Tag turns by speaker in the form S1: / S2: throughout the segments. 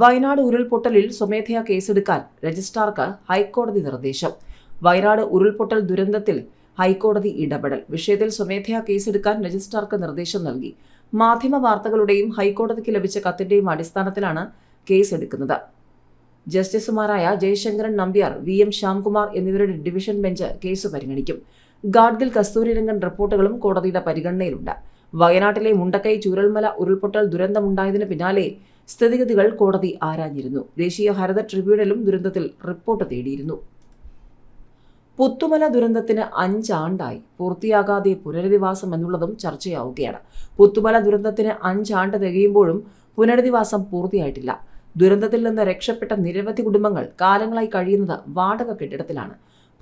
S1: വയനാട് ഉരുൾപൊട്ടലിൽ സ്വമേധയാ കേസെടുക്കാൻ രജിസ്ട്രാർക്ക് ഹൈക്കോടതി നിർദ്ദേശം. വയനാട് ഉരുൾപൊട്ടൽ ദുരന്തത്തിൽ ഹൈക്കോടതി ഇടപെടൽ. വിഷയത്തിൽ സ്വമേധയാ കേസെടുക്കാൻ രജിസ്ട്രാർക്ക് നിർദ്ദേശം നൽകി. മാധ്യമ വാർത്തകളുടെയും ഹൈക്കോടതിക്ക് ലഭിച്ച കത്തിന്റെയും അടിസ്ഥാനത്തിലാണ് കേസെടുക്കുന്നത്. ജസ്റ്റിസുമാരായ ജയശങ്കരൻ നമ്പ്യാർ വി എം ശ്യാംകുമാർ എന്നിവരുടെ ഡിവിഷൻ ബെഞ്ച് കേസ് പരിഗണിക്കും. ഗാഡ്ഗിൽ കസ്തൂരിരംഗൻ റിപ്പോർട്ടുകളും കോടതിയുടെ പരിഗണനയിലുണ്ട്. വയനാട്ടിലെ മുണ്ടക്കൈ ചൂരൽമല ഉരുൾപൊട്ടൽ ദുരന്തമുണ്ടായതിന് പിന്നാലെ സ്ഥിതിഗതികൾ കോടതി ആരാഞ്ഞിരുന്നു. ദേശീയ ഹരിത ട്രിബ്യൂണലും ദുരന്തത്തിൽ റിപ്പോർട്ട് തേടിയിരുന്നു. പുത്തുമല ദുരന്തത്തിന് അഞ്ചാണ്ടായി. പൂർത്തിയാകാതെ പുനരധിവാസം എന്നുള്ളതും ചർച്ചയാവുകയാണ്. പുത്തുമല ദുരന്തത്തിന് അഞ്ചാണ്ട് തികയുമ്പോഴും പുനരധിവാസം പൂർത്തിയായിട്ടില്ല. ദുരന്തത്തിൽ നിന്ന് രക്ഷപ്പെട്ട നിരവധി കുടുംബങ്ങൾ കാലങ്ങളായി കഴിയുന്നത് വാടക കെട്ടിടത്തിലാണ്.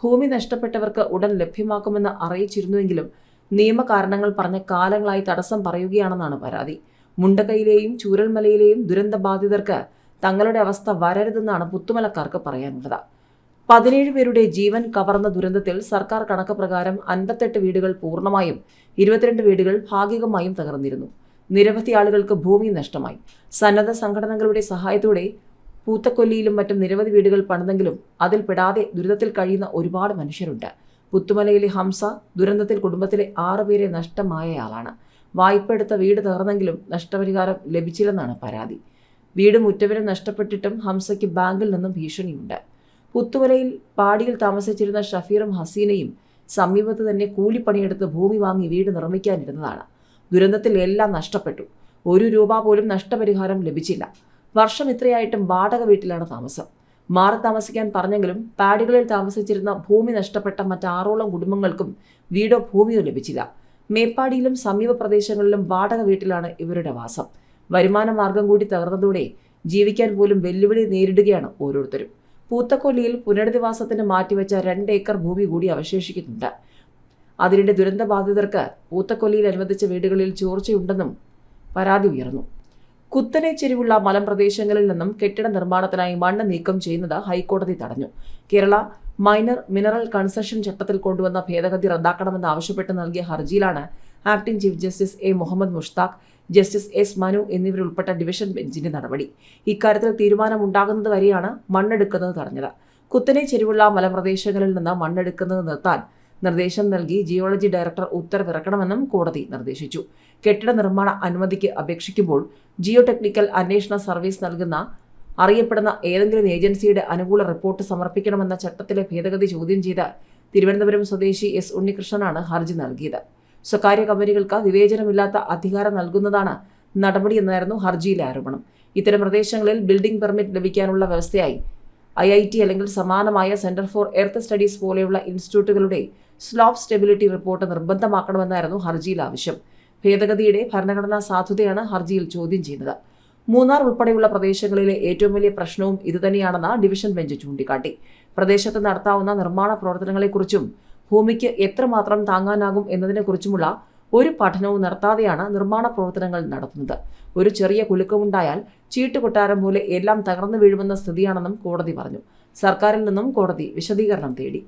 S1: ഭൂമി നഷ്ടപ്പെട്ടവർക്ക് ഉടൻ ലഭ്യമാക്കുമെന്ന് അറിയിച്ചിരുന്നുവെങ്കിലും നിയമകാരണങ്ങൾ പറഞ്ഞ് കാലങ്ങളായി തടസ്സം പറയുകയാണെന്നാണ് പരാതി. മുണ്ടക്കൈയിലെയും ചൂരൽമലയിലെയും ദുരന്തബാധിതർക്ക് തങ്ങളുടെ അവസ്ഥ വരരുതെന്നാണ് പുത്തുമലക്കാർക്ക് പറയാനുള്ളത്. പതിനേഴ് പേരുടെ ജീവൻ കവർന്ന ദുരന്തത്തിൽ സർക്കാർ കണക്ക് പ്രകാരം അൻപത്തെട്ട് വീടുകൾ പൂർണമായും ഇരുപത്തിരണ്ട് വീടുകൾ ഭാഗികമായും തകർന്നിരുന്നു. നിരവധി ആളുകൾക്ക് ഭൂമി നഷ്ടമായി. സന്നദ്ധ സംഘടനകളുടെ സഹായത്തോടെ പൂത്തക്കൊല്ലിയിലും മറ്റും നിരവധി വീടുകൾ പണിതെങ്കിലും അതിൽ പെടാതെ ദുരിതത്തിൽ കഴിയുന്ന ഒരുപാട് മനുഷ്യരുണ്ട്. പുത്തുമലയിലെ ഹംസ ദുരന്തത്തിൽ കുടുംബത്തിലെ ആറുപേരെ നഷ്ടമായയാളാണ്. വായ്പ വീട് തകർന്നെങ്കിലും നഷ്ടപരിഹാരം ലഭിച്ചില്ലെന്നാണ് പരാതി. വീട് മുറ്റവരും നഷ്ടപ്പെട്ടിട്ടും ഹംസയ്ക്ക് ബാങ്കിൽ നിന്നും ഭീഷണിയുണ്ട്. പുത്തുമലയിൽ പാടിയിൽ താമസിച്ചിരുന്ന ഷഫീറും ഹസീനയും സമീപത്ത് തന്നെ കൂലിപ്പണിയെടുത്ത് ഭൂമി വാങ്ങി വീട് നിർമ്മിക്കാനിരുന്നതാണ്. ദുരന്തത്തിൽ എല്ലാം നഷ്ടപ്പെട്ടു. ഒരു രൂപ പോലും നഷ്ടപരിഹാരം ലഭിച്ചില്ല. വർഷം ഇത്രയായിട്ടും വാടക വീട്ടിലാണ് താമസം. മാറി താമസിക്കാൻ പറഞ്ഞെങ്കിലും പാടികളിൽ താമസിച്ചിരുന്ന ഭൂമി നഷ്ടപ്പെട്ട മറ്റാറോളം കുടുംബങ്ങൾക്കും വീടോ ഭൂമിയോ ലഭിച്ചില്ല. മേപ്പാടിയിലും സമീപ പ്രദേശങ്ങളിലും വാടക വീട്ടിലാണ് ഇവരുടെ വാസം. വരുമാന മാർഗം കൂടി തകർന്നതോടെ ജീവിക്കാൻ പോലും വെല്ലുവിളി നേരിടുകയാണ് ഓരോരുത്തരും. പൂത്തക്കൊല്ലിയിൽ പുനരധിവാസത്തിന് മാറ്റിവെച്ച രണ്ട് ഏക്കർ ഭൂമി കൂടി അവശേഷിക്കുന്നുണ്ട്. അതിനിടെ ദുരന്ത ബാധിതർക്ക് പൂത്തക്കൊല്ലിയിൽ അനുവദിച്ച വീടുകളിൽ ചോർച്ചയുണ്ടെന്നും പരാതി ഉയർന്നു. കുത്തനെ ചെരിവുള്ള മലമ്പ്രദേശങ്ങളിൽ നിന്നും കെട്ടിട നിർമ്മാണത്തിനായി മണ്ണ് നീക്കം ചെയ്യുന്നത് ഹൈക്കോടതി തടഞ്ഞു. കേരള മൈനർ മിനറൽ കൺസെഷൻ ചട്ടത്തിൽ കൊണ്ടുവന്ന ഭേദഗതി റദ്ദാക്കണമെന്ന് ആവശ്യപ്പെട്ട് നൽകിയ ഹർജിയിലാണ് acting chief justice A Muhammad Mushtaq justice S Manu എന്നിവരുൾപ്പെട്ട division ബെഞ്ചിന്റെ നടപടി. ഇക്കാര്യത്തിൽ തീരുമാനമുണ്ടാകുന്നത് വരെയാണ് മണ്ണെടുക്കുന്നത് തടഞ്ഞത്. കുത്തനെ ചെരിവുള്ള മലപ്രദേശങ്ങളിൽ നിന്ന് മണ്ണെടുക്കുന്നത് നിർത്താൻ നിർദ്ദേശം നൽകി ജിയോളജി ഡയറക്ടർ ഉത്തരവിറക്കണമെന്നും കോടതി നിർദ്ദേശിച്ചു. കെട്ടിട നിർമ്മാണ അനുമതിക്ക് അപേക്ഷിക്കുമ്പോൾ ജിയോ ടെക്നിക്കൽ അന്വേഷണ സർവീസ് നൽകുന്ന അറിയപ്പെടുന്ന ഏതെങ്കിലും ഏജൻസിയുടെ അനുകൂല റിപ്പോർട്ട് സമർപ്പിക്കണമെന്ന ചട്ടത്തിലെ ഭേദഗതി ചോദ്യം ചെയ്ത തിരുവനന്തപുരം സ്വദേശി എസ് ഉണ്ണികൃഷ്ണനാണ് ഹർജി നൽകിയത്. സ്വകാര്യ കമ്പനികൾക്ക് വിവേചനമില്ലാത്ത അധികാരം നൽകുന്നതാണ് നടപടിയെന്നായിരുന്നു ഹർജിയിലെ ആരോപണം. ഇത്തരം പ്രദേശങ്ങളിൽ ബിൽഡിംഗ് പെർമിറ്റ് ലഭിക്കാനുള്ള വ്യവസ്ഥയായി ഐ ഐ ടി അല്ലെങ്കിൽ സമാനമായ സെന്റർ ഫോർ എർത്ത് സ്റ്റഡീസ് പോലെയുള്ള ഇൻസ്റ്റിറ്റ്യൂട്ടുകളുടെ സ്ലോപ്പ് സ്റ്റെബിലിറ്റി റിപ്പോർട്ട് നിർബന്ധമാക്കണമെന്നായിരുന്നു ഹർജിയിൽ ആവശ്യം. ഭേദഗതിയുടെ ഭരണഘടനാ സാധുതയാണ് ഹർജിയിൽ ചോദ്യം ചെയ്യുന്നത്. മൂന്നാർ ഉൾപ്പെടെയുള്ള പ്രദേശങ്ങളിലെ ഏറ്റവും വലിയ പ്രശ്നവും ഇതുതന്നെയാണെന്ന് ഡിവിഷൻ ബെഞ്ച് ചൂണ്ടിക്കാട്ടി. പ്രദേശത്ത് നടത്താവുന്ന നിർമ്മാണ പ്രവർത്തനങ്ങളെക്കുറിച്ചും ഭൂമിക്ക് എത്രമാത്രം താങ്ങാനാകും എന്നതിനെക്കുറിച്ചുമുള്ള ഒരു പഠനവും നടത്താതെയാണ് നിർമ്മാണ പ്രവർത്തനങ്ങൾ നടത്തുന്നത്. ഒരു ചെറിയ കുലുക്കമുണ്ടായാൽ ചീട്ടുകൊട്ടാരം പോലെ എല്ലാം തകർന്നു വീഴുമെന്ന സ്ഥിതിയാണെന്നും കോടതി പറഞ്ഞു. സർക്കാരിൽ നിന്നും കോടതി വിശദീകരണം തേടി.